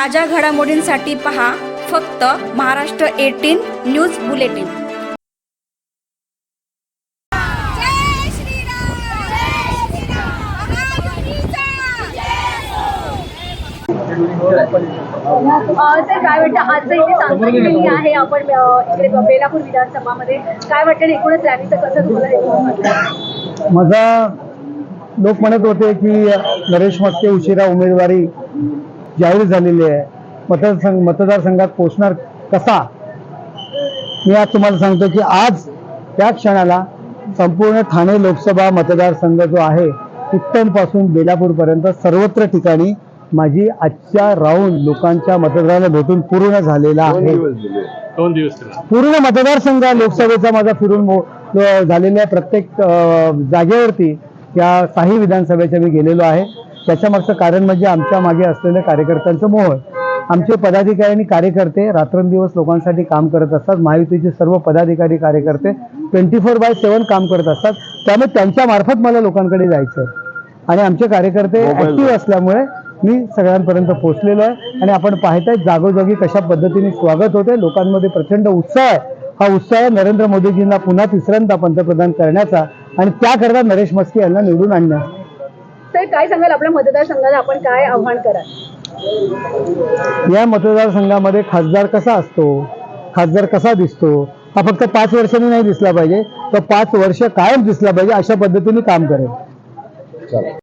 ताज्या घडामोडींसाठी पहा फक्त महाराष्ट्र एटीन न्यूज बुलेटिन. जय श्रीराम जय श्रीराम महायुतीचा अ, सर काय वाटतं? आजचं इथे सांस्कृतिक आहे. आपण इकडे बेलापूर विधानसभामध्ये काय वाटतं? एकूणच रॅलीचं कसं तुम्हाला? माझा लोक म्हणत होते की नरेश मस्के उशिरा उमेदवारी. जाहीर झालेली आहे. मतदारसंघ मतदारसंघात पोहोचणार कसा? मी आज तुम्हाला सांगतो की आज त्या क्षणाला संपूर्ण ठाणे लोकसभा मतदारसंघ जो आहे उत्तनपासून बेलापूरपर्यंत सर्वत्र ठिकाणी माझी आजच्या राऊंड लोकांच्या मतदाराला भेटून पूर्ण झालेला आहे. दोन दिवस तरी. पूर्ण मतदारसंघ लोकसभेचा माझा फिरून झालेल्या प्रत्येक जागेवरती या काही विधानसभेच्या मी गेलेलो आहे. त्याच्या मागचं कारण म्हणजे आमच्या मागे असलेल्या कार्यकर्त्यांचं मोह आमचे पदाधिकारी आणि कार्यकर्ते रात्रंदिवस लोकांसाठी काम करत असतात. महायुतीचे सर्व पदाधिकारी कार्यकर्ते ट्वेंटी फोर बाय सेव्हन काम करत असतात. त्यामुळे त्यांच्या मार्फत मला लोकांकडे जायचं आहे आणि आमचे कार्यकर्ते ऍक्टिव्ह असल्यामुळे मी सगळ्यांपर्यंत पोहोचलेलो आहे. आणि आपण पाहताय जागोजागी कशा पद्धतीने स्वागत होते लोकांमध्ये प्रचंड उत्साह आहे. हा उत्साह आहे नरेंद्र मोदीजींना पुन्हा तिसऱ्यांदा पंतप्रधान करण्याचा आणि त्याकरता नरेश मस्के यांना निवडून आणण्याचा. सर काय सांगाल? आपल्या मतदारसंघाला आपण काय आव्हान कराल? या मतदारसंघामध्ये खासदार कसा असतो? खासदार कसा दिसतो? हा फक्त पाच वर्षांनी नाही दिसला पाहिजे. तर पाच वर्ष कायम दिसला पाहिजे अशा पद्धतीने काम करेल.